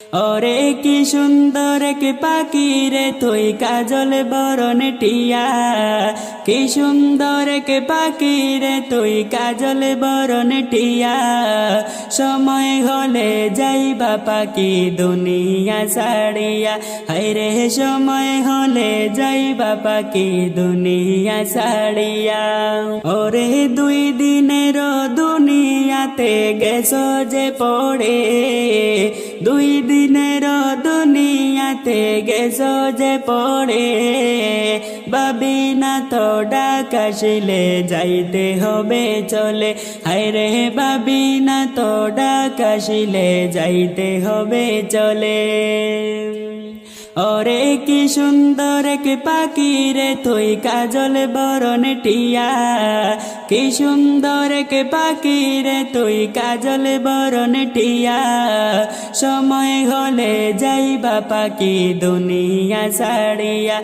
ওরে কি সুন্দর কে পাখি রে, তুই কাজল বরণ টিয়া। কি সুন্দর কে পাখি রে, তুই কাজল বরণ টিয়া। সময় হলে যাইবা পাখি দুনিয়া ছাড়িয়া। হাইরে সময় হলে যাইবা পাখি দুনিয়া ছাড়িয়া। ওরে দুই দিনের দুনিয়াতে গেছো যে পড়ে, দুই দিনের দুনিয়াতে গেছো যে পড়ে। বাবি না তো ডাকাশিলে যাইতে হবে চলে। হায়রে বাবি না তো ডাকাশিলে যাইতে হবে চলে। ওরে কি সুন্দর কে পাখি রে তুই কাজল বরণ টিয়া। কি সুন্দর কে পাখি রে তুই কাজল বরণ টিয়া। সময় হলে যাইবা পাখি দুনিয়া ছাড়িয়া।